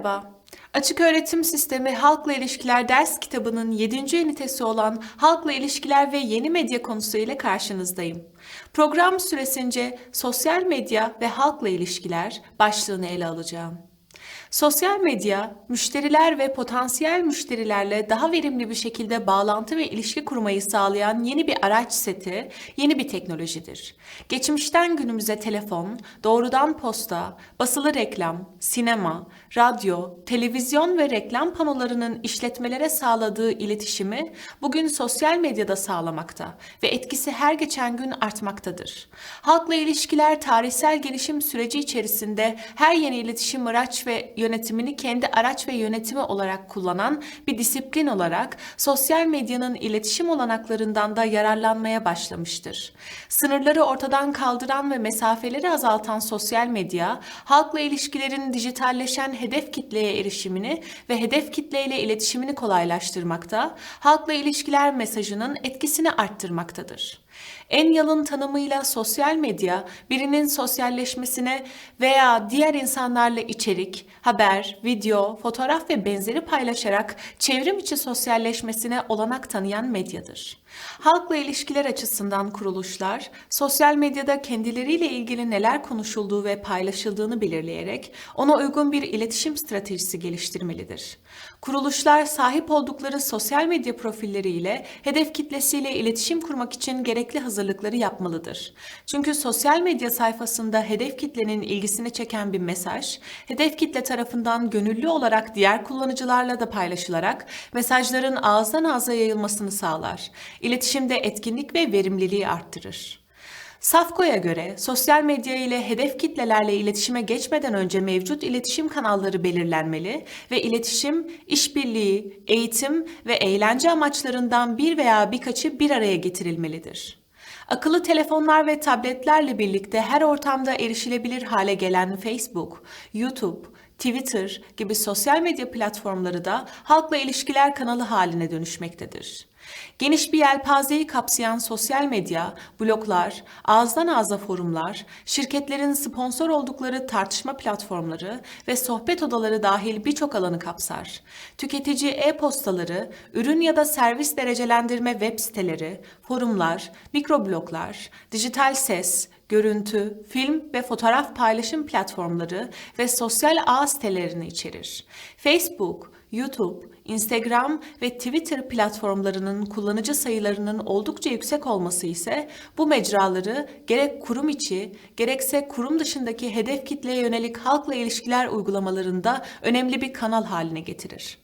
Merhaba. Açık Öğretim Sistemi Halkla İlişkiler ders kitabının 7. ünitesi olan Halkla İlişkiler ve Yeni Medya konusu ile karşınızdayım. Program süresince sosyal medya ve halkla ilişkiler başlığını ele alacağım. Sosyal medya, müşteriler ve potansiyel müşterilerle daha verimli bir şekilde bağlantı ve ilişki kurmayı sağlayan yeni bir araç seti, yeni bir teknolojidir. Geçmişten günümüze telefon, doğrudan posta, basılı reklam, sinema, radyo, televizyon ve reklam panolarının işletmelere sağladığı iletişimi bugün sosyal medyada sağlamakta ve etkisi her geçen gün artmaktadır. Halkla ilişkiler tarihsel gelişim süreci içerisinde her yeni iletişim araç ve yönetimini kendi araç ve yönetimi olarak kullanan bir disiplin olarak sosyal medyanın iletişim olanaklarından da yararlanmaya başlamıştır. Sınırları ortadan kaldıran ve mesafeleri azaltan sosyal medya, halkla ilişkilerin dijitalleşen hedef kitleye erişimini ve hedef kitleyle iletişimini kolaylaştırmakta, halkla ilişkiler mesajının etkisini arttırmaktadır. En yalın tanımıyla sosyal medya, birinin sosyalleşmesine veya diğer insanlarla içerik, haber, video, fotoğraf ve benzeri paylaşarak çevrim içi sosyalleşmesine olanak tanıyan medyadır. Halkla ilişkiler açısından kuruluşlar, sosyal medyada kendileriyle ilgili neler konuşulduğu ve paylaşıldığını belirleyerek ona uygun bir iletişim stratejisi geliştirmelidir. Kuruluşlar sahip oldukları sosyal medya profilleriyle hedef kitlesiyle iletişim kurmak için gerekli hazırlıkları yapmalıdır. Çünkü sosyal medya sayfasında hedef kitlenin ilgisini çeken bir mesaj, hedef kitle tarafından gönüllü olarak diğer kullanıcılarla da paylaşılarak mesajların ağızdan ağza yayılmasını sağlar. İletişimde etkinlik ve verimliliği arttırır. Safko'ya göre sosyal medya ile hedef kitlelerle iletişime geçmeden önce mevcut iletişim kanalları belirlenmeli ve iletişim, işbirliği, eğitim ve eğlence amaçlarından bir veya birkaçı bir araya getirilmelidir. Akıllı telefonlar ve tabletlerle birlikte her ortamda erişilebilir hale gelen Facebook, YouTube, Twitter gibi sosyal medya platformları da halkla ilişkiler kanalı haline dönüşmektedir. Geniş bir yelpazeyi kapsayan sosyal medya, bloglar, ağızdan ağza forumlar, şirketlerin sponsor oldukları tartışma platformları ve sohbet odaları dahil birçok alanı kapsar. Tüketici e-postaları, ürün ya da servis derecelendirme web siteleri, forumlar, mikrobloglar, dijital ses, görüntü, film ve fotoğraf paylaşım platformları ve sosyal ağ sitelerini içerir. Facebook, YouTube, Instagram ve Twitter platformlarının kullanıcı sayılarının oldukça yüksek olması ise bu mecraları gerek kurum içi gerekse kurum dışındaki hedef kitleye yönelik halkla ilişkiler uygulamalarında önemli bir kanal haline getirir.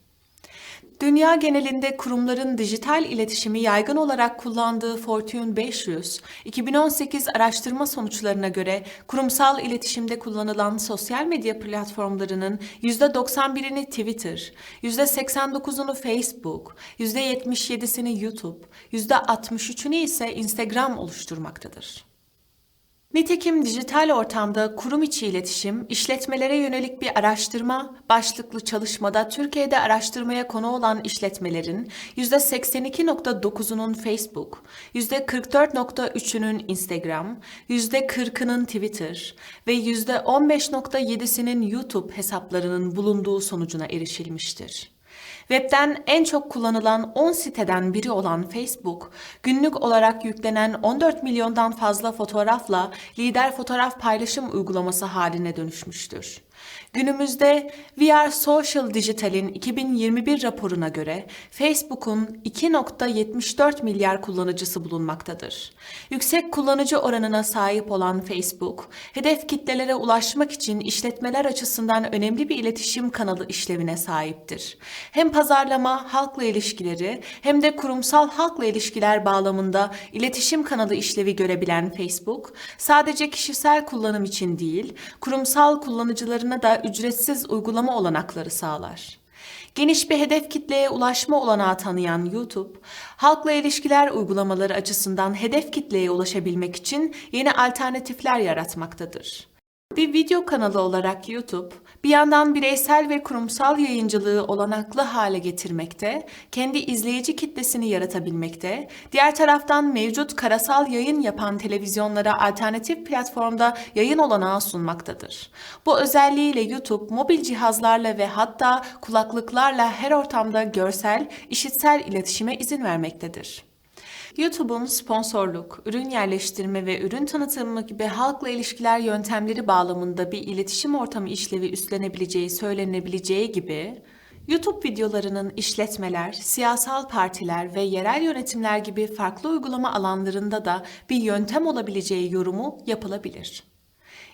Dünya genelinde kurumların dijital iletişimi yaygın olarak kullandığı Fortune 500, 2018 araştırma sonuçlarına göre kurumsal iletişimde kullanılan sosyal medya platformlarının %91'ini Twitter, %89'unu Facebook, %77'sini YouTube, %63'ünü ise Instagram oluşturmaktadır. Nitekim dijital ortamda kurum içi iletişim, işletmelere yönelik bir araştırma başlıklı çalışmada Türkiye'de araştırmaya konu olan işletmelerin %82.9'unun Facebook, %44.3'ünün Instagram, %40'ının Twitter ve %15.7'sinin YouTube hesaplarının bulunduğu sonucuna erişilmiştir. Web'den en çok kullanılan 10 siteden biri olan Facebook, günlük olarak yüklenen 14 milyondan fazla fotoğrafla lider fotoğraf paylaşım uygulaması haline dönüşmüştür. Günümüzde VR Social Digital'in 2021 raporuna göre Facebook'un 2.74 milyar kullanıcısı bulunmaktadır. Yüksek kullanıcı oranına sahip olan Facebook, hedef kitlelere ulaşmak için işletmeler açısından önemli bir iletişim kanalı işlevine sahiptir. Hem pazarlama, halkla ilişkileri hem de kurumsal halkla ilişkiler bağlamında iletişim kanalı işlevi görebilen Facebook, sadece kişisel kullanım için değil, kurumsal kullanıcılarına da ücretsiz uygulama olanakları sağlar. Geniş bir hedef kitleye ulaşma olanağı tanıyan YouTube, halkla ilişkiler uygulamaları açısından hedef kitleye ulaşabilmek için yeni alternatifler yaratmaktadır. Bir video kanalı olarak YouTube, bir yandan bireysel ve kurumsal yayıncılığı olanaklı hale getirmekte, kendi izleyici kitlesini yaratabilmekte, diğer taraftan mevcut karasal yayın yapan televizyonlara alternatif platformda yayın olanağı sunmaktadır. Bu özelliğiyle YouTube, mobil cihazlarla ve hatta kulaklıklarla her ortamda görsel, işitsel iletişime izin vermektedir. YouTube'un sponsorluk, ürün yerleştirme ve ürün tanıtımı gibi halkla ilişkiler yöntemleri bağlamında bir iletişim ortamı işlevi üstlenebileceği söylenebileceği gibi, YouTube videolarının işletmeler, siyasal partiler ve yerel yönetimler gibi farklı uygulama alanlarında da bir yöntem olabileceği yorumu yapılabilir.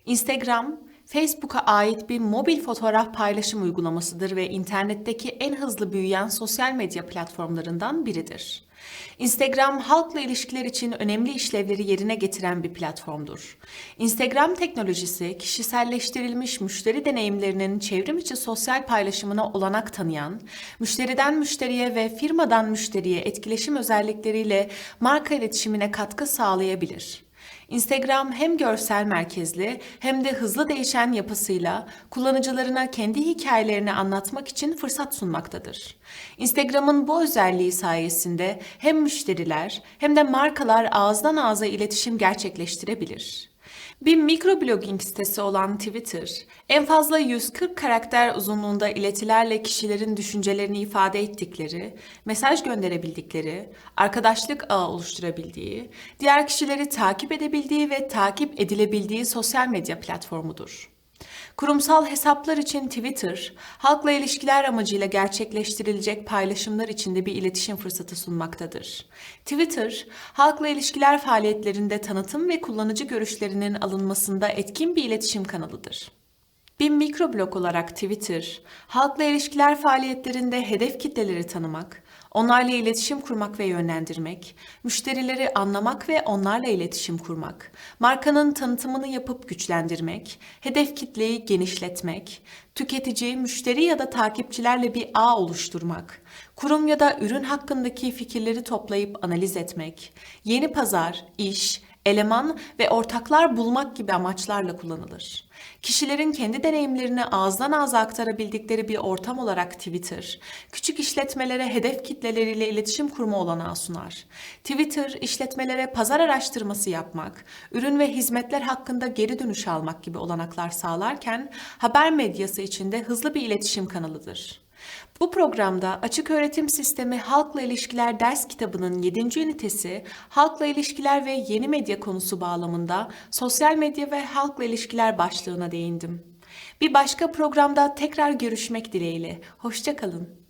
Instagram, Facebook'a ait bir mobil fotoğraf paylaşım uygulamasıdır ve internetteki en hızlı büyüyen sosyal medya platformlarından biridir. Instagram halkla ilişkiler için önemli işlevleri yerine getiren bir platformdur. Instagram teknolojisi kişiselleştirilmiş müşteri deneyimlerinin çevrim içi sosyal paylaşımına olanak tanıyan, müşteriden müşteriye ve firmadan müşteriye etkileşim özellikleriyle marka iletişimine katkı sağlayabilir. Instagram hem görsel merkezli hem de hızlı değişen yapısıyla kullanıcılarına kendi hikayelerini anlatmak için fırsat sunmaktadır. Instagram'ın bu özelliği sayesinde hem müşteriler hem de markalar ağızdan ağza iletişim gerçekleştirebilir. Bir mikroblogging sitesi olan Twitter, en fazla 140 karakter uzunluğunda iletilerle kişilerin düşüncelerini ifade ettikleri, mesaj gönderebildikleri, arkadaşlık ağı oluşturabildiği, diğer kişileri takip edebildiği ve takip edilebildiği sosyal medya platformudur. Kurumsal hesaplar için Twitter, halkla ilişkiler amacıyla gerçekleştirilecek paylaşımlar içinde bir iletişim fırsatı sunmaktadır. Twitter, halkla ilişkiler faaliyetlerinde tanıtım ve kullanıcı görüşlerinin alınmasında etkin bir iletişim kanalıdır. Bir mikroblog olarak Twitter, halkla ilişkiler faaliyetlerinde hedef kitleleri tanımak, onlarla iletişim kurmak ve yönlendirmek, müşterileri anlamak ve onlarla iletişim kurmak, markanın tanıtımını yapıp güçlendirmek, hedef kitleyi genişletmek, tüketici, müşteri ya da takipçilerle bir ağ oluşturmak, kurum ya da ürün hakkındaki fikirleri toplayıp analiz etmek, yeni pazar, iş, eleman ve ortaklar bulmak gibi amaçlarla kullanılır. Kişilerin kendi deneyimlerini ağızdan ağza aktarabildikleri bir ortam olarak Twitter, küçük işletmelere hedef kitleleriyle iletişim kurma olanağı sunar. Twitter, işletmelere pazar araştırması yapmak, ürün ve hizmetler hakkında geri dönüş almak gibi olanaklar sağlarken, haber medyası içinde hızlı bir iletişim kanalıdır. Bu programda Açık Öğretim Sistemi Halkla İlişkiler ders kitabının 7. ünitesi Halkla İlişkiler ve Yeni Medya konusu bağlamında sosyal medya ve halkla ilişkiler başlığına değindim. Bir başka programda tekrar görüşmek dileğiyle. Hoşçakalın.